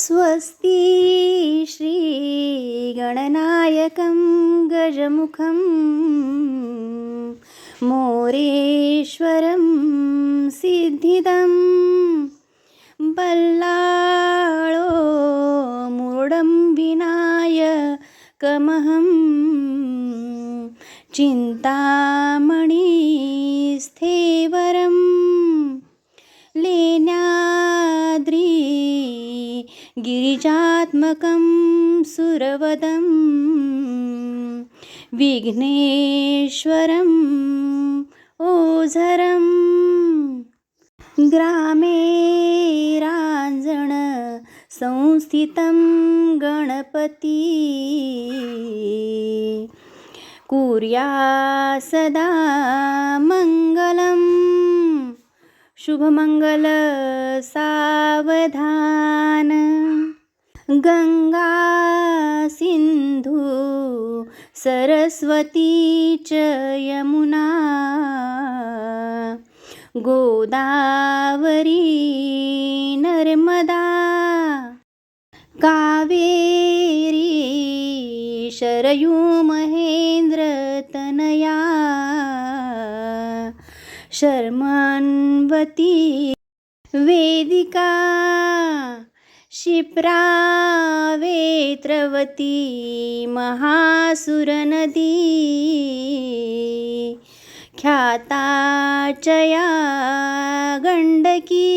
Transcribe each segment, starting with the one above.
स्वस्ति श्रीगणनायकं गजमुखं मोरेश्वरं सिद्धिदं बल्लाळो मूढं विनायकमहं चिन्तामणिस्थेवरं लेण्याद्रि गिरिजात्मकं सुरवदं विघ्नेश्वरम् ओझरं ग्रामे राञ्जण संस्थितं गणपती। कुर्या सदा मङ्गलम् शुभमङ्गल सावधान। गङ्गा सिन्धु सरस्वती च यमुना। गोदावरी नर्मदा। कावेरी शरयू महेन्द्रतनया शर्मन्वती वेदिका क्षिप्रावेत्रवती महासुरनदी ख्याता चया गण्डकी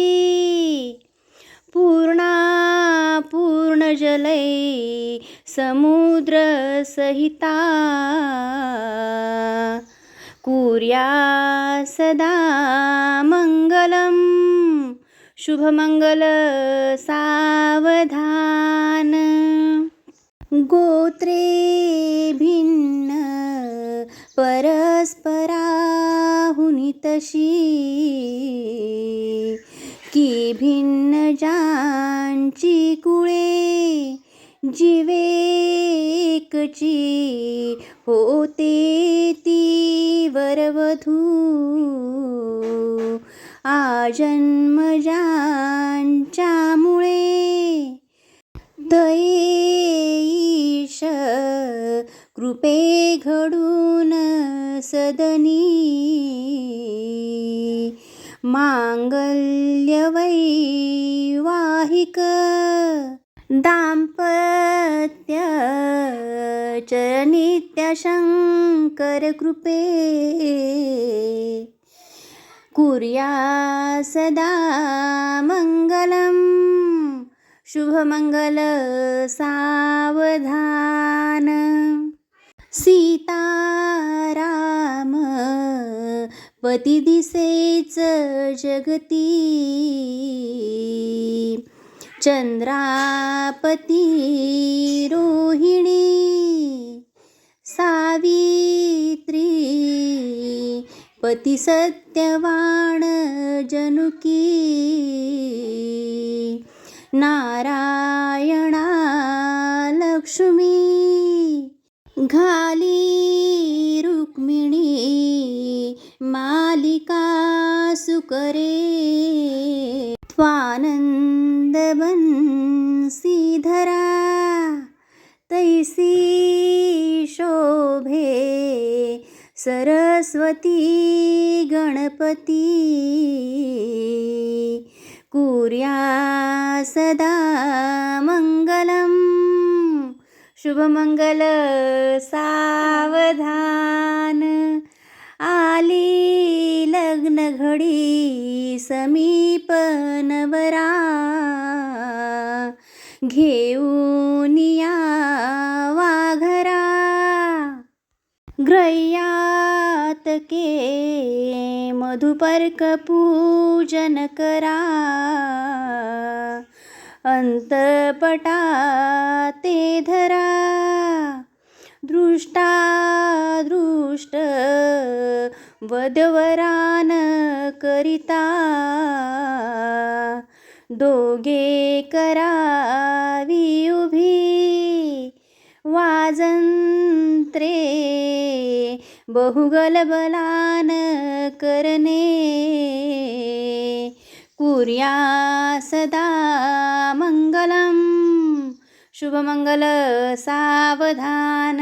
पूर्णा पूर्णजलै समुद्रसहिता कुर्या सदा मङ्गलं शुभमङ्गल सावधान। गोत्रे भिन्न परस्पराहुनि तशी की भिन्न जांची कुळे जीवेकची होते ती वरवधू. आजन्मजांच्यामुळे दयेश कृपे घडून सदनी. मांगल्यवैवाहिक दाम्पत्य चरनित्यशङ्कर कृपे कुर्या सदा मङ्गलं शुभमङ्गलसावधान सीताराम पतिदिसेच जगती। चंद्रापती रोहिणी सावित्री पती सत्यवाण जनुकी नारायणा लक्ष्मी घाली रुक्मिणी मालिका सुकरे त्वानंद बंसीधरा तैसी शोभे सरस्वती गणपती कुर्या सदा मङ्गलं शुभमङ्गल सावधान आली लग्न घडी समीप नवरा घेऊन या वाघरा ग्रह्यात के मधुपर्क पूजन करा. अंतपटा ते धरा. दृष्टा दृष्ट वधवरान करिता दोघे करावी उभी वाजंत्रे बहुगलबलान करणे कुर्या सदा मङ्गलं शुभमंगल सावधान